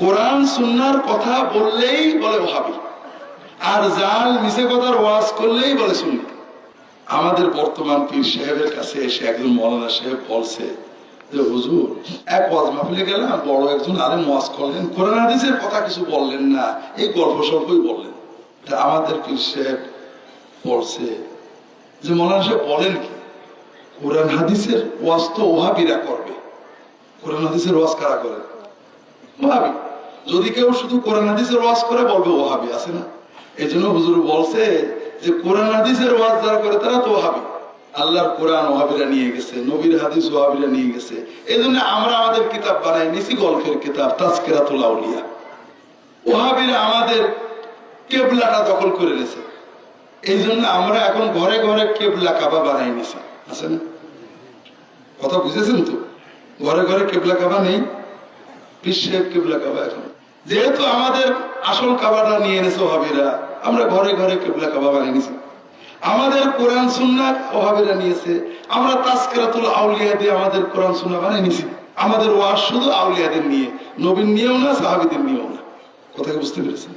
কোরআন, সুন্নার কথা বললেই বলে ওহাবি। আর জাল মিশে কথার ওয়াজ করলেই বলে শুনি আমাদের বর্তমান পীর সাহেবের কাছে এসে একজন মৌলানা সাহেব বলছে যে, হুজুর, এক ওয়াজ মাহফিলে গেলাম, বড় একজন আলেম ওয়াজ করলেন, কোরআন হাদিসের কথা কিছু বললেন না, এই গল্প স্বল্পই বললেন। আমাদের পীর সাহেব বলছে যে, মৌলানা সাহেব, বলেন কি, কোরআন হাদিসের ওয়াজ তো ওহাবিরা করবে। কোরআন হাদিসের ওয়াজ কারা করে ওহাবি যদি কেউ শুধু কোরআন হাদিসের ওয়াজ করে, বলবে ওহাবি আছে না? এই জন্য হুজুর বলছে যে, কোরআন হাদিসের ওয়াজ যারা করে, তারা তো ওহাবি আল্লাহর কোরআন ওহাবিরা নিয়ে গেছে, নবীর হাদিস ওহাবিরা নিয়ে গেছে। এই জন্য আমরা আমাদের কিতাব বানাই নিছি গল্পের কিতাব, তাজকেরাতুল আউলিয়া। ওহাবিরা আমাদের কেবলাটা দখল করে নিয়েছে এই জন্য আমরা এখন ঘরে ঘরে কেবলা কাবা বানাই নিছি, আছে না? কথা বুঝেছেন তো? ঘরে ঘরে কেবলা কাবা নেই? বিশ্বের কেবলা কাবা এখন। যেহেতু আমাদের আসল কাবাটা নিয়ে এনেছে ওহাবিরা, আমরা ঘরে ঘরে কেবলা কাবা বানিয়ে নিছি। আমাদের কোরআন সুন্না ওহাবিরা নিয়েছে। আমরা তাস্কেরাতুল আউলিয়া দিয়ে আমাদের কোরআন সুন্না বানিয়ে নিছি। আমাদের ওয়াজ শুধু আউলিয়াদের নিয়ে নবীন নিয়েও না, সাহাবিদের নিয়েও না। কথাকে বুঝতে পেরেছেন?